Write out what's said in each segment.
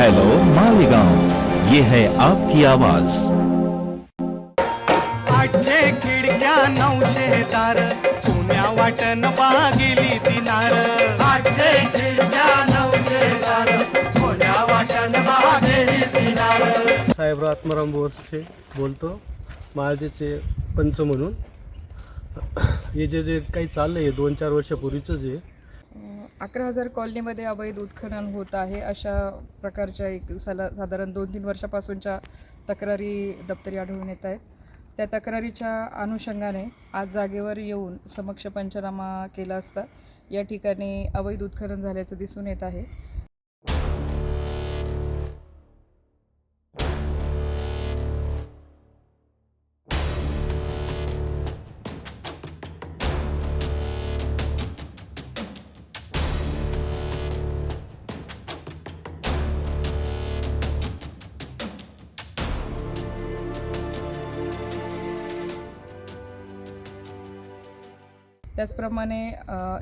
Hello Malegaon ये है आपकी आवाज. आठशे खिडक्या नऊशे दार. पुण्या वाटण बागिली दिनार. आठशे खिडक्या नऊशे दार. पुण्या वाटण बागिली दिनार. साहेबराव आत्माराम बोरसे बोलतो. महाजेचे पंच म्हणून. हे जे जे काही चाललं आहे दोन चार वर्षापूर्वीचंच आहे अकरा हजार कॉलनीमध्ये अवैध उत्खनन होत आहे अशा प्रकारच्या एक साला साधारण दोन तीन वर्षापासूनच्या तक्रारी दप्तरी आढळून येत आहेत. त्या तक्रारीच्या अनुषंगाने आज जागेवर येऊन समक्ष पंचनामा केला असता या ठिकाणी अवैध उत्खनन झाल्याचं दिसून येत आहे. त्याचप्रमाणे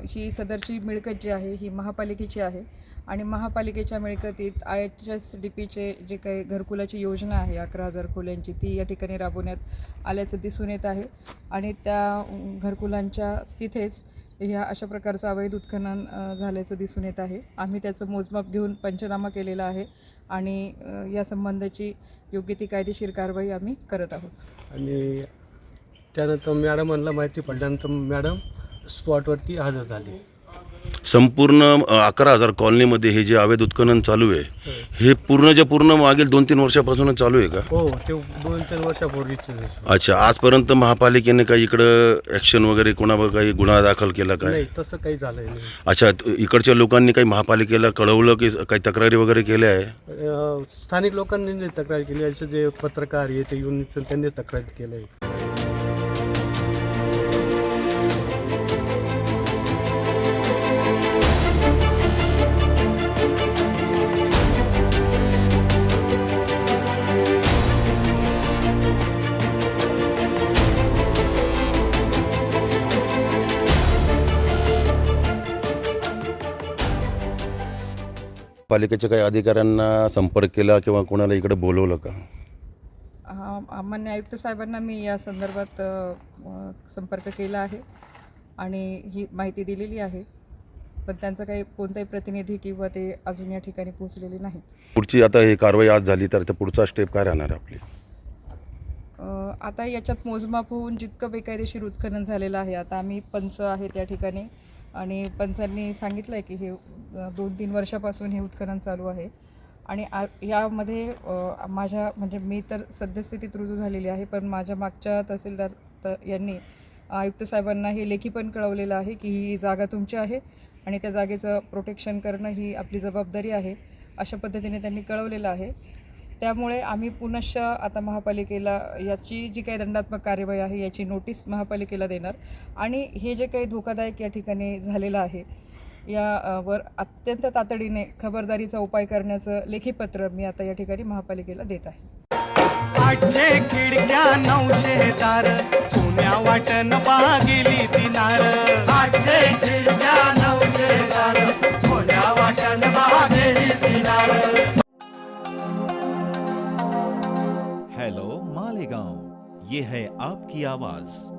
ही सदरची मिळकत जी आहे ही महापालिकेची आहे. आणि महापालिकेच्या मिळकतीत आय एच एस डी पीचे जे काही घरकुलाची योजना आहे अकरा हजार खोल्यांची ती या ठिकाणी राबवण्यात आल्याचं दिसून येत आहे. आणि त्या घरकुलांच्या तिथेच ह्या अशा प्रकारचं अवैध उत्खनन झाल्याचं दिसून येत आहे. आम्ही त्याचं मोजमाप घेऊन पंचनामा केलेला आहे आणि या संबंधाची योग्य ती कायदेशीर कारवाई आम्ही करत आहोत. आणि त्यानंतर मॅडमांना माहिती पडल्यानंतर मॅडम स्पॉटवरती हजर झाली. संपूर्ण अकरा हजार कॉलनीमध्ये हे जे अवैध उत्खनन चालू आहे हे. पूर्णच्या पूर्ण मागील दोन तीन वर्षापासून चालू आहे का? हो ते दोन तीन वर्षापूर्वीचे. अच्छा आजपर्यंत महापालिकेने काही इकडं ॲक्शन वगैरे कोणावर काही गुन्हा दाखल केला काय? नाही तसं काही झालं नाही. अच्छा इकडच्या लोकांनी काही महापालिकेला कळवलं की काही तक्रारी वगैरे केल्या आहे? अं, स्थानिक लोकांनी तक्रार केली याचे जे पत्रकार आहे ते येऊन त्यांनी तक्रार केलं आहे. पालिकेच्या काही अधिकाऱ्यांना संपर्क केला किंवा कोणाला इकडे बोलवलं का? हा, मान्य आयुक्त साहेबांना मी या संदर्भात अ, संपर्क केला आहे आणि ही माहिती दिलेली आहे. पण त्यांचा काही कोणताही प्रतिनिधी किंवा ते अजून या ठिकाणी पोहोचलेले नाहीत पुढची आता ही कारवाई आज झाली तर त्या पुढचा स्टेप काय राहणार आहे आपली? अ, आता याच्यात मोजमाप होऊन जितकं बेकायदेशीर उत्खनन झालेलं आहे आता आम्ही पंच आहे त्या ठिकाणी. आणि पंचांनी सांगितलं आहे की हे दोन तीन वर्षापासून हे उत्खनन चालू आहे. आणि आ यामध्ये माझ्या म्हणजे मी तर सद्यस्थितीत रुजू झालेली आहे पण माझ्या मागच्या तहसीलदार तर यांनी आयुक्त साहेबांना हे लेखी पण कळवलेलं आहे की ही जागा तुमची आहे आणि त्या जागेचं प्रोटेक्शन करणं ही आपली जबाबदारी आहे अशा पद्धतीने त्यांनी कळवलेलं आहे. त्यामुळे आम्ही पुनश्च आता महापालिकेला याची जी काही दंडात्मक कार्यवाही आहे याची नोटीस महापालिकेला देणार. आणि हे जे काही धोकादायक या ठिकाणी झालेलं आहे या वर अत्यंत तातडीने खबरदारीचा उपाय करण्याचं लेखी पत्र मी आता या ठिकाणी महापालिकेला देत आहे. आठशे खिडक्या नऊशे दार पुण्या वाटण बागिली दिनार. ये है आपकी आवाज।